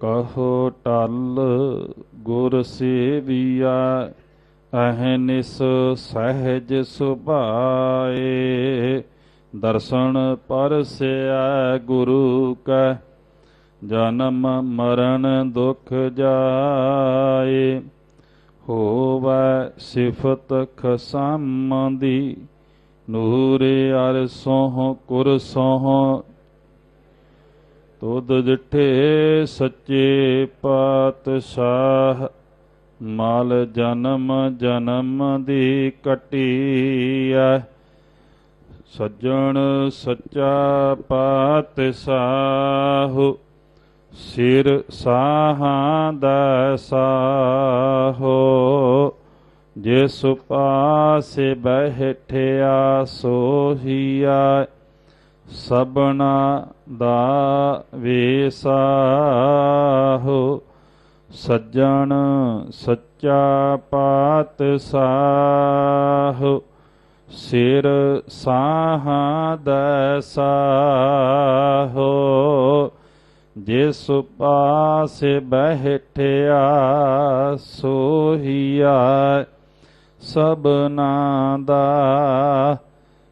ਕਹੋ ਟਲ ਗੁਰ ਸੇਵੀਆ ਅਹਨਿਸ ਸਹਿਜ ਸੁਭਾਏ। ਦਰਸ਼ਨ ਪਰਸਿਆ ਗੁਰੂ ਕੈ, ਜਨਮ ਮਰਨ ਦੁਖ ਜਾਏ। ਹੋਵੈ ਸਿਫਤ ਖਸਮ ਦੀ ਸੋਹ ਕੁਰ ਸੋਹ ਤੁਧ ਜਿਠੇ ਸੱਚੇ ਪਾਤਸ਼ਾਹ, ਮਲ ਜਨਮ ਜਨਮ ਦੀ ਕਟੀਐ। ਸੱਜਣ ਸੱਚਾ ਪਾਤਸ਼ਾਹ, ਸਿਰ ਸਾਹਾਂ ਦਾ ਸਾਹੋ। ਜਿਸ ਪਾਸੇ ਬਹਿਠਿਆ ਸੋਹੀਆ ਸਬਨਾ ਦਾ ਵੇਸਾਹੋ, ਸੱਜਣ ਸੱਚਾ ਪਾਤਸ਼ਾਹ, ਸਿਰ ਸਾਹਾਂ ਦਸਾਹੋ ਜਿਸ ਪਾਸੇ ਬਹਿਠਿਆ ਸੋਹੀਆ ਸਬਨਾ ਦਾ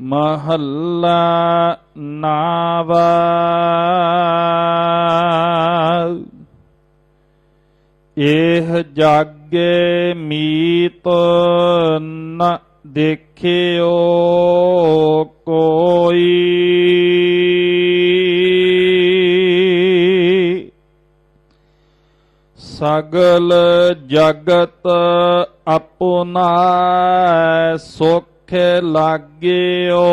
ਮਹੱਲਾ ਨਾਵਾ। ਇਹ ਜਾਗੇ ਮੀਤ ਨ ਦੇਖਿਓ ਕੋਈ। ਸਗਲ ਜਗਤ ਆਪਣਾ ਸੁਖ ਲਾਗਿਓ।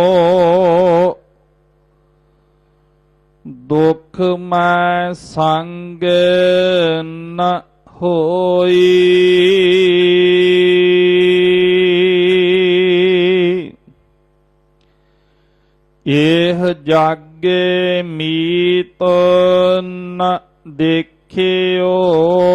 ਦੁਖ ਮੈਂ ਸੰਗ ਨ ਹੋਈ। ਇਹ ਜਾਗੇ ਮੀਤ ਨ ਦੇਖਿਓ।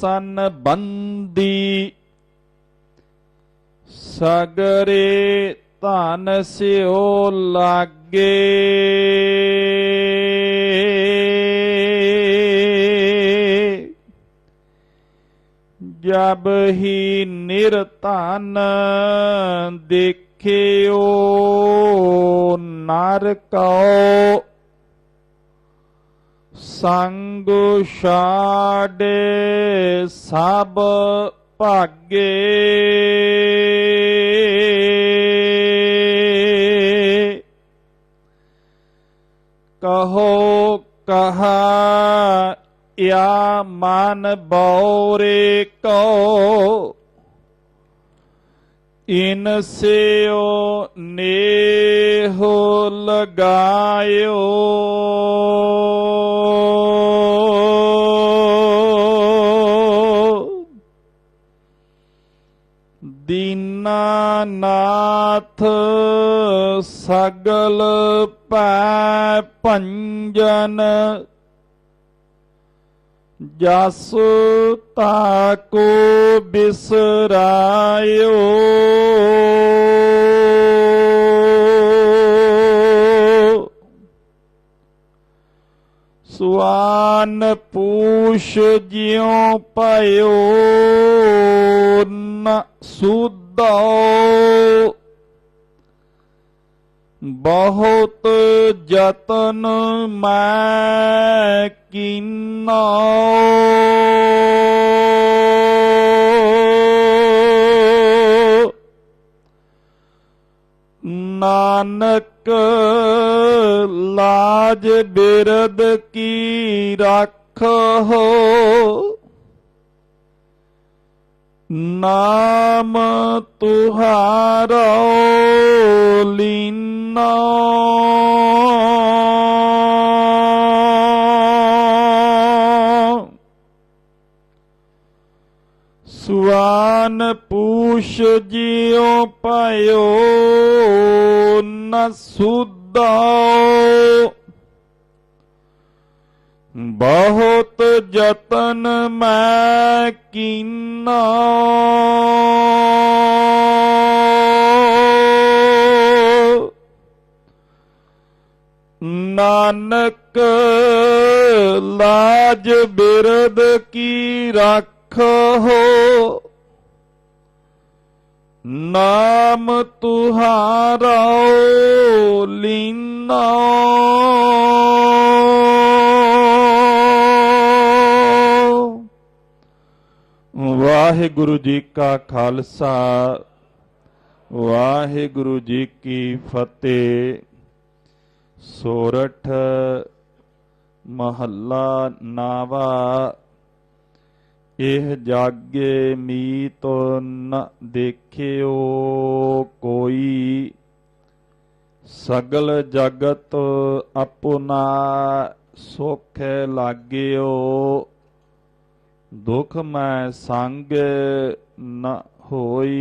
ਸਨ ਬੰਦੀ। ਸਗਰੇ ਧਨ ਸਿਓ ਲਾਗੇ। ਜਬ ਹੀ ਨਿਰਤਨ ਦੇਖਿਓ ਨਰ ਕਉ ਸੰਗ ਛਾੜੇ ਸਭ ਭਾਗੇ। ਕਹੋ ਕਹਾ ਯਾ ਮਨ ਬੌਰੇ ਕੋ। ਇਨ ਸਿਓ ਨੇਹੋ ਲਗਾਇਓ। ਸਗਲ ਪੈ ਭੰਜਨ ਜਸ ਤਾਕੋ ਬਿਸਰਾਇਓ। ਸੁਆਨ ਪੂਸ਼ ਜਿਉ ਭਇਓ ਨ ਸੁਧੋ ਬਹੁਤ ਯਤਨ ਮੈਂ ਕੀਨਾ। ਨਾਨਕ ਲਾਜ ਬਿਰਦ ਕੀ ਰੱਖੋ। ਨਾਮ ਤੁਹਾਰੋ ਲੀਨਾ। ਸੁਆਨ ਪੂਛ ਜਿਉ ਪਾਇਓ ਨ ਸੁਧੋ ਬਹੁਤ ਯਤਨ ਮੈਂ ਕੀਨਾ। ਨਾਨਕ ਲਾਜ ਬਿਰਦ ਕੀ ਰੱਖੋ ਨਾਮ ਤੁਹਾਰਾ ਲੀਨਾ। ਵਾਹਿਗੁਰੂ ਜੀ ਕਾ ਖਾਲਸਾ, ਵਾਹਿਗੁਰੂ ਜੀ ਕੀ ਫਤਿਹ। ਸੋਰਠ ਮਹੱਲਾ ਨਾਵਾ, ਇਹ ਜਾਗੇ ਮੀਤ ਨ ਦੇਖਿਓ ਕੋਈ। ਸਗਲ ਜਗਤ ਆਪਣਾ ਸੁਖ ਲਾਗਿਓ ਦੁਖ ਮੈਂ ਸੰਗ ਨ ਹੋਈ।